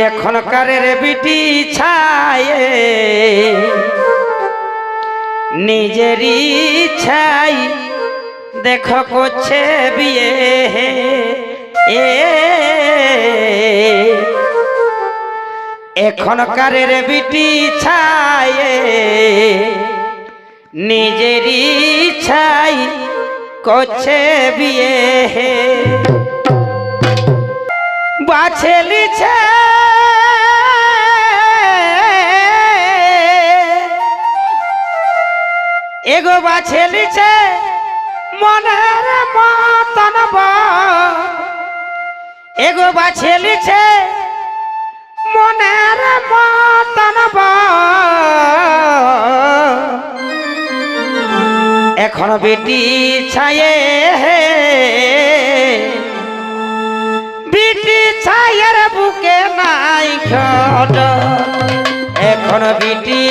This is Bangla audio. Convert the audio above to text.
এখনকারের বিটি ছায়ে, নিজেরই ছাই, দেখো করছে বিয়ে এ এখনকারের বিটি ছায়ে, নিজেরই ছাই, করছে বিয়ে বাছে লিছে এগো বাছে লিছে মনের মতন এগো বাছে লিছে মনের মতন এখন বেটি ছায়ে বিটি ছায়ের বুকে নাই খট এখন বিটি